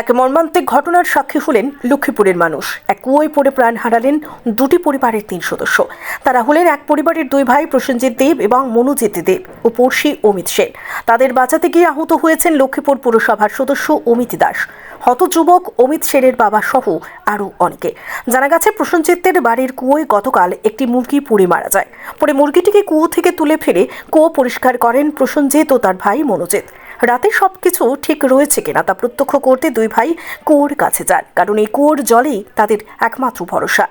এক মর্মান্তিক ঘটনার সাক্ষী হলেন লক্ষ্মীপুরের মানুষ। এক কুয়োয় পড়ে প্রাণ হারালেন দুটি পরিবারের তিন সদস্য। তারা হলেন এক পরিবারের দুই ভাই প্রসেনজিৎ দেব এবং মনোজিৎ দেব ও পড়শি অমিত সেন। তাদের বাঁচাতে গিয়ে আহত হয়েছেন লক্ষ্মীপুর পুরসভার সদস্য অমিত দাস। হত যুবক অমিত সেনের বাবা সহ আরও অনেকে। জানা গেছে প্রসেনজিতের বাড়ির কুয়োয় গতকাল একটি মুরগি পুড়ে মারা যায়। পরে মুরগিটিকে কুয়ো থেকে তুলে ফেলে কুয়ো পরিষ্কার করেন প্রসেনজিৎ ও তার ভাই মনোজিৎ। রাতে সব কিছু ঠিক রয়েছে কিনা তা প্রত্যক্ষ করতে দুই ভাই কুয়োর কাছে যান, কারণ এই কুয়োর জলেই তাদের একমাত্র ভরসা।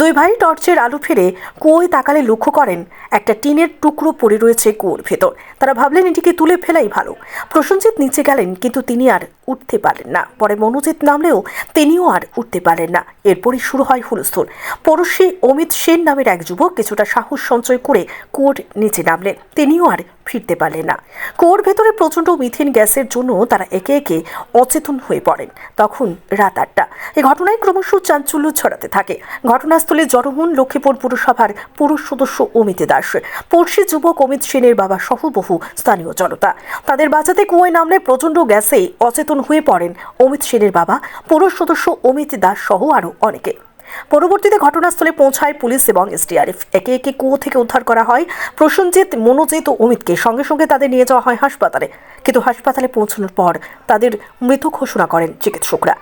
দুই ভাই টর্চের আলো ফেলে কুয়োয় তাকালে লক্ষ্য করেন একটা টিনের টুকরো পড়ে রয়েছে কুয়োর ভেতর। তারা ভাবলেন এটিকে তুলে ফেলাই ভালো। প্রসেনজিৎ নিচে গেলেন, কিন্তু তিনি আর উঠতে পারলেন না। পরে মনোজিৎ নামলেও তিনিও আর উঠতে পারলেন না। এরপরই শুরু হয় হুলস্থুল। পড়শি অমিত সেন নামের এক যুবক কিছুটা সাহস সঞ্চয় করে কুয়োর নিচে নামলেন। তিনিও আর ফিরতে পারলেন না। কুয়োর ভেতরে প্রচণ্ড মিথেন গ্যাসের জন্য তারা একে একে অচেতন হয়ে পড়েন। তখন রাত আটটা। এ ঘটনায় ক্রমশ চাঞ্চল্য ছড়াতে থাকে। ঘটনাস্থলে জড়ো হন লক্ষ্মীপুর পুরসভার পুরুষ সদস্য অমিত দাস, পড়শি যুবক অমিত সেনের বাবা সহ বহু স্থানীয় জনতা। তাদের বাঁচাতে কুয়োয় নামলে প্রচণ্ড গ্যাসে অচেতন হয়ে পড়েন অমিত সেনের বাবা, পুরুষ সদস্য অমিত দাস সহ আরও অনেকে। পরবর্তীতে ঘটনাস্থলে পৌঁছায় পুলিশ এবং এসডিআরএফ। একে একে কুয়ো থেকে উদ্ধার করা হয়। প্রসেনজিৎ, মনোজিৎ ও অমিতকে সঙ্গে সঙ্গে তাদের নিয়ে যাওয়া হয় হাসপাতালে। কিন্তু হাসপাতালে পৌঁছানোর পর তাদের মৃত ঘোষণা করেন চিকিৎসকরা।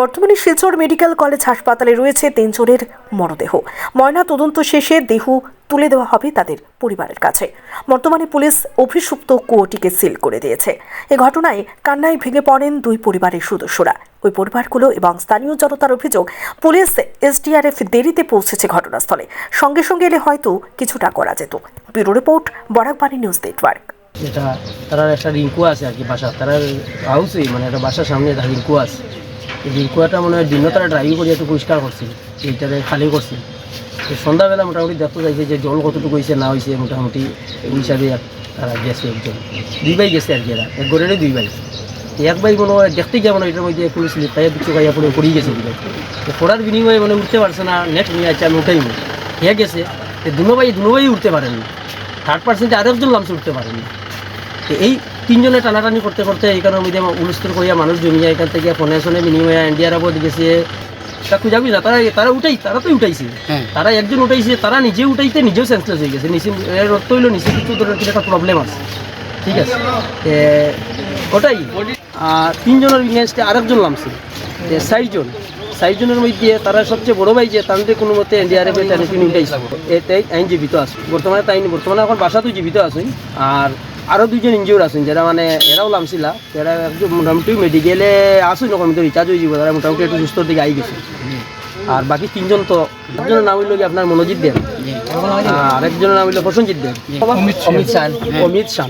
বর্তমানে শিলচর মেডিকেল কলেজ হাসপাতালে রয়েছে তিনজনের মরদেহ। ময়না তদন্ত শেষে দেহ তুলে দেওয়া হবে তাদের পরিবারের কাছে। বর্তমানে পুলিশ অভিযুক্ত কুয়োটিকে সিল করে দিয়েছে। এ ঘটনায় কান্নায় ভেঙে পড়েন দুই পরিবারের সদস্যরা। ওই পরিবারগুলো এবং স্থানীয় জনতার অভিযোগ, পুলিশ এসডিআরএফ দেরিতে পৌঁছেছে ঘটনাস্থলে। সঙ্গে সঙ্গে এলে হয়তো কিছুটা করা যেত। Bureau report, Barakbani news network. এটা তারা একটা রিঙ্কু আছে আর কি বাসা তারা হাউসেই মানে একটা বাসার সামনে একটা রিঙ্কু আছে। এই রিঙ্কুয়াটা মনে হয় দিন তারা ড্রাইভ করে একটু পরিষ্কার করছে এইটারে খালি করছে। তো সন্ধ্যাবেলা মোটামুটি দেখতে চাইছে যে জল কতটুকু হয়েছে না হয়েছে মোটামুটি ওই হিসাবে তারা গেছে একজন। দুই ভাই গেছে আর কি এরা। এক ঘরেরই দুই তো এক ভাই মনে হয় দেখতে গিয়ে মনে এটার মধ্যে কোনো স্লিপ পাইয়া কিছু খাইয়া পড়ে পড়েই গেছে দুই ভাই। তো পড়ার বিনিময়ে মানে উঠতে পারছে না নেক্সট নিয়ে আছে, আমি উঠাই হে গেছে দুনো ভাই দুনো ভাই উঠতে পারেনি। থার্ড পার্সেন্টে আরও একজন লামসে উঠতে পারেনি। তো এই তিনজনে টানাটানি করতে করতে এইখানের মধ্যে উলস্থর করিয়া মানুষ জমিয়া এখান থেকে ফোনে ফোনে বিনিময়ে এনডিআরএফও গেছে। তা খুঁজা খুঁজা তারা তারা উঠাই তারা তো উঠাইছে। তারা একজন উঠাইছে তারা নিজে উঠাইতে নিজেও সেন্সলেস হয়ে গেছে। নিচে অর্থ হইল নিচে কিছু ধরনের কিছু একটা প্রবলেম আছে। ঠিক আছে? ওটাই। আর তিনজনের ইগেনস্টে আরেকজন নামছে। চারজন। চারজনের মধ্যে তারা সবচেয়ে বড় ভাই যে তাদের কোনো মতে এনডিআরএফ তিনি উঠাইছে। এটাই আইন জীবিত আছে। বর্তমানে তাই বর্তমানে এখন বাসাতেও জীবিত আছে আর আরও দুজন ইঞ্জিওর আছেন যারা মানে এরাও লামছিলা এরা মোটামুটি মেডিকেলে আসুন যখন তো রিচার্জ হয়ে যাব তারা মোটামুটি একটু সুস্থর দিকে আই গেছে। আর বাকি তিনজন তো একজনের নাম হইল কি আপনার মনোজিৎ দেব? আর একজনের নাম হইল প্রসেনজিৎ দেব। অমিত শাহ। অমিত শাহ।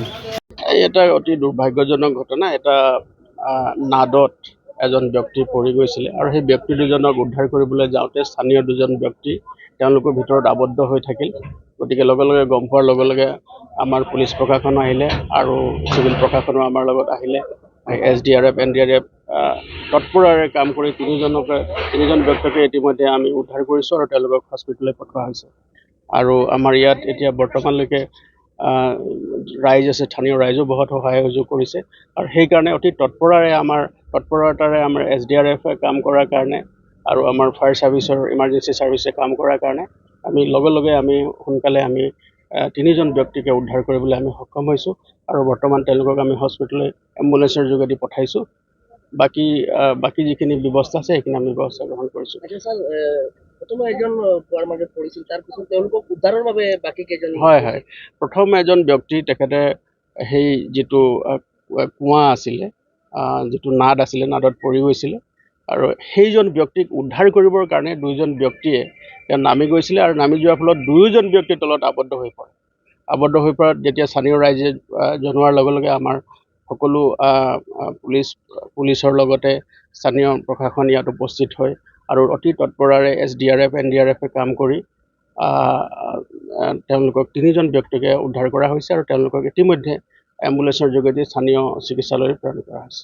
এটা অতি দুৰ্ভাগ্যজনক ঘটনা এটা আহ, নাদত এজন ব্যক্তি পৰি গৈছিলে আৰু সেই ব্যক্তি দুজনক উদ্ধাৰ কৰিবলৈ যাওঁতে স্থানীয় দুজন ব্যক্তি তেওঁলোকৰ ভিতৰত আবদ্ধ হৈ থাকিল। গতিকে লগে লগে গম পোৱাৰ লগে লগে আমাৰ পুলিচ প্ৰশাসন আহিলে আৰু চিভিল প্ৰশাসনো আমাৰ লগত আহিলে। S D R F, N D R F তৎপৰাৰে কাম কৰি তিনিজনকে, তিনিজন ব্যক্তিকে ইতিমধ্যে আমি উদ্ধাৰ কৰিছোঁ আৰু তেওঁলোকক হস্পিটেললৈ পঠোৱা হৈছে। আৰু আমাৰ ইয়াত এতিয়া বৰ্তমানলৈকে ৰাইজ আছে, স্থানীয় ৰাইজেও বহুত সহায় সহযোগ কৰিছে। আৰু সেইকাৰণে অতি তৎপৰাৰে আমাৰ, তৎপৰতাৰে আমাৰ এছ ডি আৰ এফে কাম কৰাৰ কাৰণে আৰু আমাৰ ফায়াৰ ছাৰ্ভিচৰ ইমাৰ্জেঞ্চি ছাৰ্ভিচে কাম কৰাৰ কাৰণে আমি লগে লগে আমি সোনকালে আমি তিনিজন ব্যক্তিকে উদ্ধাৰ কৰিবলৈ আমি সক্ষম হৈছোঁ আৰু বৰ্তমান তেওঁলোকক আমি হস্পিটেললৈ এম্বুলেঞ্চৰ যোগেদি পঠাইছোঁ। বাকী বাকী যিখিনি ব্যৱস্থা আছে সেইখিনি আমি ব্যৱস্থা গ্ৰহণ কৰিছোঁ। আচ্ছা প্ৰথমে এজন পোৱাৰ মাজত পৰিছিল তাৰপিছত তেওঁলোকক উদ্ধাৰৰ বাবে বাকী কেইজন হয় হয়। প্ৰথম এজন ব্যক্তি তেখেতে সেই যিটো কুঁৱা আছিলে যিটো নাদ আছিলে নাদত পৰি গৈছিলে। আৰু সেইজন ব্যক্তিক উদ্ধাৰ কৰিবৰ কাৰণে দুইজন ব্যক্তিয়ে তেওঁ নামি গৈছিলে আৰু নামি যোৱাৰ ফলত দুয়োজন ব্যক্তিৰ তলত আবদ্ধ হৈ পৰে। আবদ্ধ হৈ পৰাত যেতিয়া স্থানীয় ৰাইজে জনোৱাৰ লগে লগে আমাৰ সকলো পুলিচ পুলিচৰ লগতে স্থানীয় প্ৰশাসন ইয়াত উপস্থিত হয় আৰু অতি তৎপৰাৰে S D R F N D R এফে কাম কৰি তেওঁলোকক তিনিজন ব্যক্তিকে উদ্ধাৰ কৰা হৈছে আৰু তেওঁলোকক ইতিমধ্যে এম্বুলেঞ্চৰ যোগেদি স্থানীয় চিকিৎসালয়লৈ প্ৰেৰণ কৰা হৈছে।